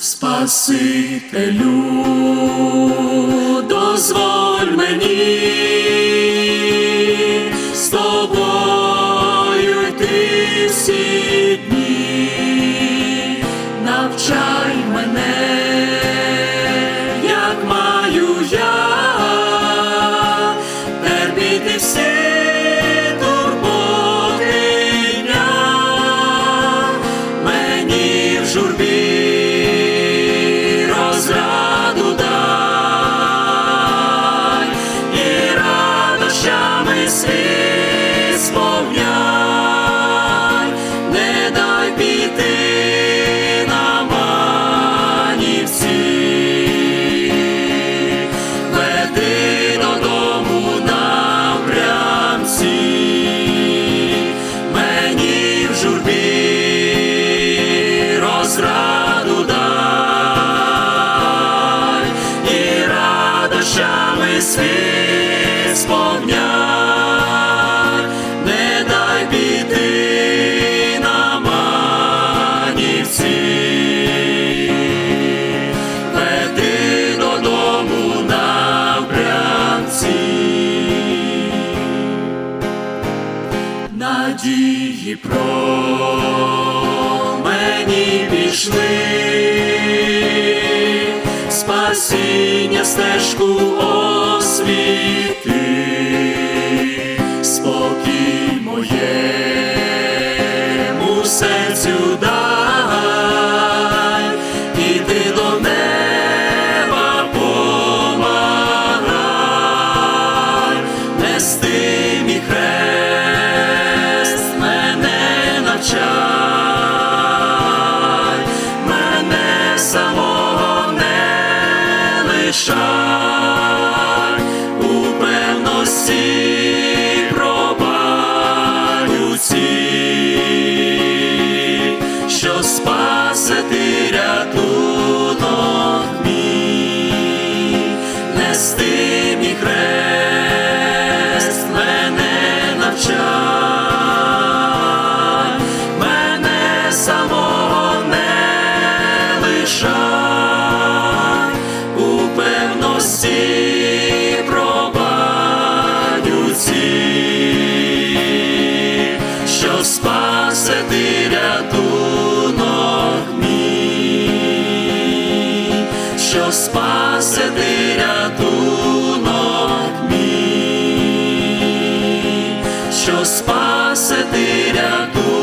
Спасителю, дозволь мені з тобою йти всі радощами сповняй, не дай піти на манівці, веди додому напрямці, мені в журбі розраду дай. І радощами світ надії промені пішли, спасіння стежку освіти, спокій моєму серцю дай, спасити рятунок спаси ти рятунок мій, що спаси ти рятунок.